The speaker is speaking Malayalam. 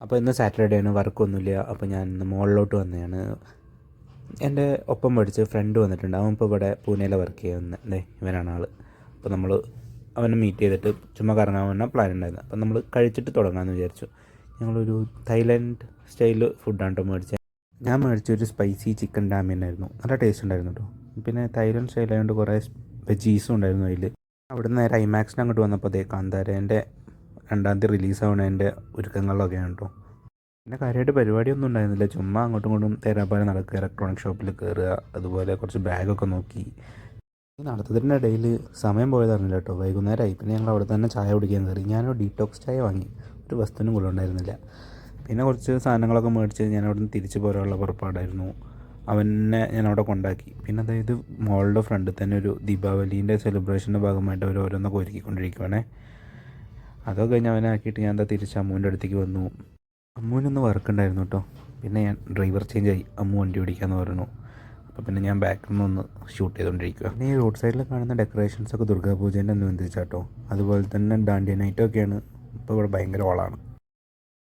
അപ്പോൾ ഇന്ന് സാറ്റർഡേ ആണ് വർക്കൊന്നുമില്ല അപ്പോൾ ഞാൻ ഇന്ന് മുകളിലോട്ട് വന്നതാണ്. എന്റെ ഒപ്പം പഠിച്ച് ഫ്രണ്ട് വന്നിട്ടുണ്ട്. അവൻ ഇപ്പോൾ ഇവിടെ പൂനെയിലെ വർക്ക് ചെയ്യുന്നത് ഇവനാണ് ആൾ അപ്പോൾ നമ്മൾ അവനെ മീറ്റ് ചെയ്തിട്ട് ചുമ്മാ കറങ്ങാൻ വേണ്ട പ്ലാൻ ഉണ്ടായിരുന്നു. അപ്പോൾ നമ്മൾ കഴിച്ചിട്ട് തുടങ്ങാമെന്ന് വിചാരിച്ചു. ഞങ്ങളൊരു തായ്ലൻഡ് സ്റ്റൈൽ ഫുഡാണ് കേട്ടോ മേടിച്ചത് ഞാൻ മേടിച്ച ഒരു സ്പൈസി ചിക്കൻ ഡാമിയൻ ആയിരുന്നു. നല്ല ടേസ്റ്റ് ഉണ്ടായിരുന്നു കേട്ടോ പിന്നെ തായ്ലൻഡ് സ്റ്റൈൽ ആയതുകൊണ്ട് കുറേ വെജീസും ഉണ്ടായിരുന്നു അതിൽ അവിടെ നിന്ന് നേരെ ഐമാക്സിന് അങ്ങോട്ട് വന്നപ്പോൾ അതേ കാന്താരേന്റെ രണ്ടാം തീയതി റിലീസ് ആവണതിന്റെ ഒരുക്കങ്ങളിലൊക്കെയാണ് കേട്ടോ പിന്നെ കാര്യമായിട്ട് പരിപാടിയൊന്നും ഉണ്ടായിരുന്നില്ല. ചുമ്മാ അങ്ങോട്ടും ഇങ്ങോട്ടും തേരാപ്പാല നടക്കുക ഇലക്ട്രോണിക് ഷോപ്പിൽ കയറുക അതുപോലെ കുറച്ച് ബാഗൊക്കെ നോക്കി. നടത്തത്തിന്റെ ഇടയിൽ സമയം പോയതറിഞ്ഞില്ല കേട്ടോ വൈകുന്നേരമായി. പിന്നെ ഞങ്ങൾ അവിടെ തന്നെ ചായ കുടിക്കാൻ കയറി. ഞാനൊരു ഡീറ്റോക്സ് ചായ വാങ്ങി. ഒരു വസ്തുവിനും കൊള്ളുണ്ടായിരുന്നില്ല പിന്നെ കുറച്ച് സാധനങ്ങളൊക്കെ മേടിച്ച് ഞാൻ അവിടെ നിന്ന് തിരിച്ചു പോരാനുള്ള പുറപ്പാടായിരുന്നു. അവനെ ഞാൻ അവിടെ കൊണ്ടാക്കി. പിന്നെ അതായത് മോളുടെ ഫ്രണ്ട് തന്നെ ഒരു ദീപാവലീന്റെ സെലിബ്രേഷന്റെ ഭാഗമായിട്ട് അവർ ഓരോന്നൊക്കെ ഒരുക്കിക്കൊണ്ടിരിക്കുവാണേ. അതൊക്കെ കഴിഞ്ഞ് അവനാക്കിയിട്ട് ഞാൻ എന്താ തിരിച്ച് അമ്മൂന്റെ അടുത്തേക്ക് വന്നു. അമ്മൂനൊന്ന് വർക്കുണ്ടായിരുന്നു കേട്ടോ. പിന്നെ ഞാൻ ഡ്രൈവർ ചേഞ്ച് ആയി അമ്മു വണ്ടി ഓടിക്കാമെന്ന് പറഞ്ഞു. അപ്പോൾ പിന്നെ ഞാൻ ബാക്കിൽ നിന്ന് ഷൂട്ട് ചെയ്തുകൊണ്ടിരിക്കുക പിന്നെ ഈ റോഡ് സൈഡിൽ കാണുന്ന ഡെക്കറേഷൻസൊക്കെ ദുർഗാപൂജേന്റെ അനുബന്ധിച്ചാട്ടോ അതുപോലെ തന്നെ ഡാൻഡിയ നൈറ്റൊക്കെയാണ്. ഇപ്പോൾ ഇവിടെ ഭയങ്കര ഓളാണ്